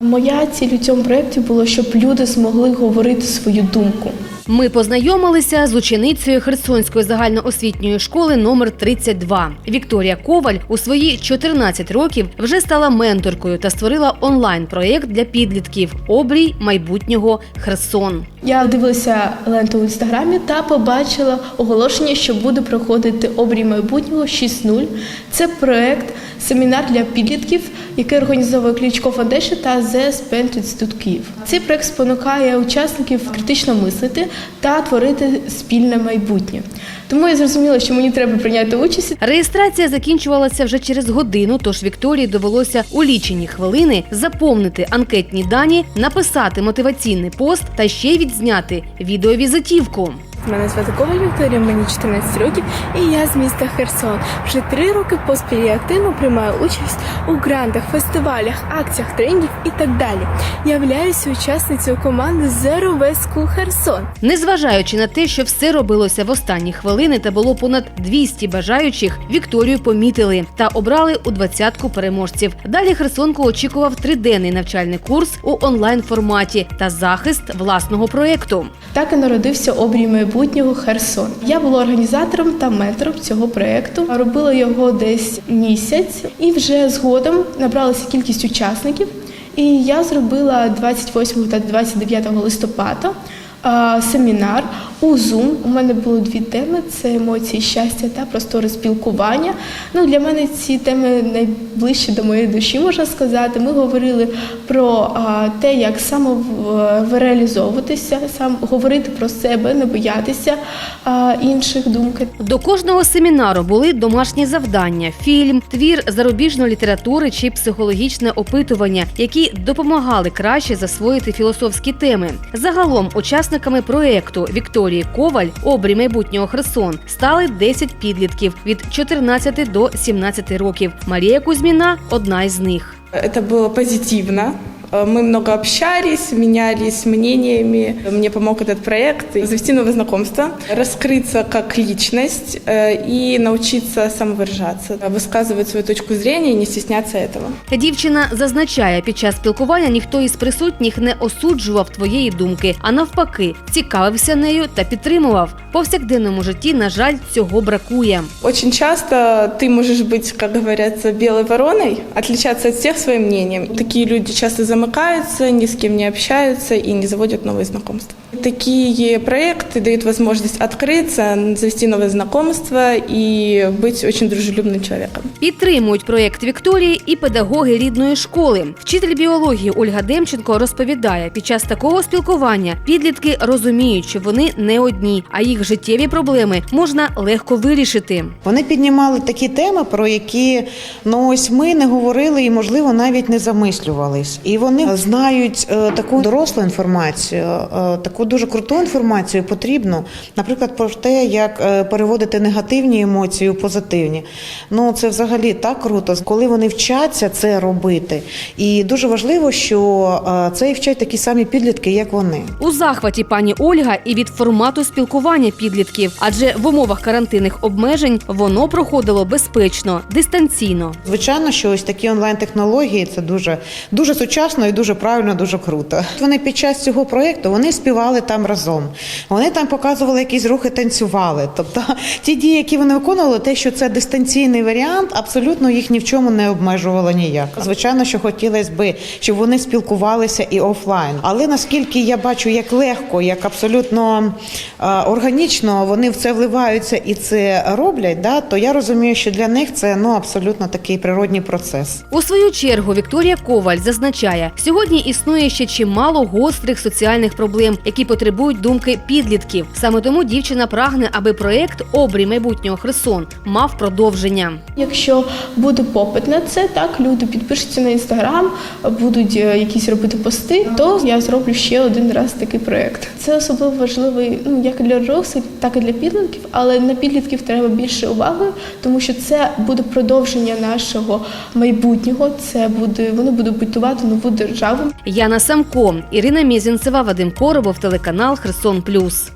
Моя ціль у цьому проєкті було, щоб люди змогли говорити свою думку. Ми познайомилися з ученицею Херсонської загальноосвітньої школи номер 32. Вікторія Коваль у свої 14 років вже стала менторкою та створила онлайн-проєкт для підлітків Обрій майбутнього Херсон. Я дивилася ленту в інстаграмі та побачила оголошення, що буде проходити обрій майбутнього 6.0. Це проект, семінар для підлітків, який організовує Клічко Foundation та ЗС Пент Інститут Київ. Цей проект спонукає учасників критично мислити та творити спільне майбутнє. Тому я зрозуміла, що мені треба прийняти участь. Реєстрація закінчувалася вже через годину, тож Вікторії довелося у лічені хвилини заповнити анкетні дані, написати мотиваційний пост та ще й відзняти відеовізитівку. Мене звати Коваль Вікторія, мені 14 років, і я з міста Херсон. Вже три роки поспіль я активно приймаю участь у грантах, фестивалях, акціях, тренінгів і так далі. Являюся учасницею команди Zero West School Херсон. Незважаючи на те, що все робилося в останні хвилини та було понад 200 бажаючих, Вікторію помітили та обрали у двадцятку переможців. Далі Херсонку очікував триденний навчальний курс у онлайн форматі та захист власного проєкту. Так і народився обрій майбутнього Херсон. Я була організатором та ментором цього проєкту. Робила його десь місяць, і вже згодом набралася кількість учасників. І я зробила 28 та 29 листопада семінар у Zoom. У мене було дві теми: це емоції, щастя та простори спілкування. Ну для мене ці теми найближчі до моєї душі, можна сказати. Ми говорили про а, те, як самореалізовуватися, сам говорити про себе, не боятися а, інших думки. До кожного семінару були домашні завдання, фільм, твір зарубіжної літератури чи психологічне опитування, які допомагали краще засвоїти філософські теми. Загалом учасниками проєкту Вікторії Коваль обрій майбутнього Херсон стали 10 підлітків від 14 до 17 років. Марія Кузьміна одна із них. Це була позитивно. Э, Мы много общались, менялись мнениями. Мне помог этот проект завести новые знакомства, раскрыться как личность э, и научиться самовыражаться, высказывать свою точку зрения и не стесняться этого. Дівчина зазначає, під час спілкування ніхто із присутніх не осуджував твоєї думки, а навпаки, цікавився нею та підтримував. В повсякденному житті, на жаль, цього бракує. Очень часто ты можешь быть, как говорится, белой вороной, отличаться от всех своим мнением. Такие люди часто замыкаются, ни с кем не общаются и не заводят новые знакомства. Такие проекты дают возможность открыться, завести новые знакомства и быть очень дружелюбным человеком. Підтримують проєкт Вікторії і педагоги рідної школи. Вчитель біології Ольга Демченко розповідає, під час такого спілкування підлітки розуміють, що вони не одні, а їх життєві проблеми можна легко вирішити. Вони піднімали такі теми, про які ну ось ми не говорили і, можливо, навіть не замислювались. І вони знають е, таку дорослу інформацію, е, таку дуже круту інформацію потрібну, наприклад, про те, як е, переводити негативні емоції у позитивні. Ну це взагалі так круто, коли вони вчаться це робити. І дуже важливо, що е, це і вчать такі самі підлітки, як вони. У захваті пані Ольга і від формату спілкування підлітків, адже в умовах карантинних обмежень воно проходило безпечно, дистанційно. Звичайно, що ось такі онлайн-технології це дуже дуже сучасно і дуже правильно, дуже круто. Вони під час цього проєкту вони співали там разом. Вони там показували якісь рухи, танцювали. Тобто ті дії, які вони виконували, те, що це дистанційний варіант, абсолютно їх ні в чому не обмежувало ніяк. Звичайно, що хотілося би, щоб вони спілкувалися і офлайн. Але наскільки я бачу, як легко, як абсолютно е, органічно вони в це вливаються і це роблять, да, то я розумію, що для них це ну абсолютно такий природній процес. У свою чергу Вікторія Коваль зазначає, сьогодні існує ще чимало гострих соціальних проблем, які потребують думки підлітків. Саме тому дівчина прагне, аби проєкт Обрій майбутнього Херсон мав продовження. Якщо буде попит на це, так люди підпишуться на інстаграм, будуть е, якісь робити пости, то я зроблю ще один раз такий проєкт. Це особливо важливий ну як для дорослих, так і для підлітків, але на підлітків треба більше уваги, тому що це буде продовження нашого майбутнього. Це буде вони будуть будувати нову державу. Яна Самко, Ірина Мізінцева, Вадим Коробов, телеканал Херсон Плюс.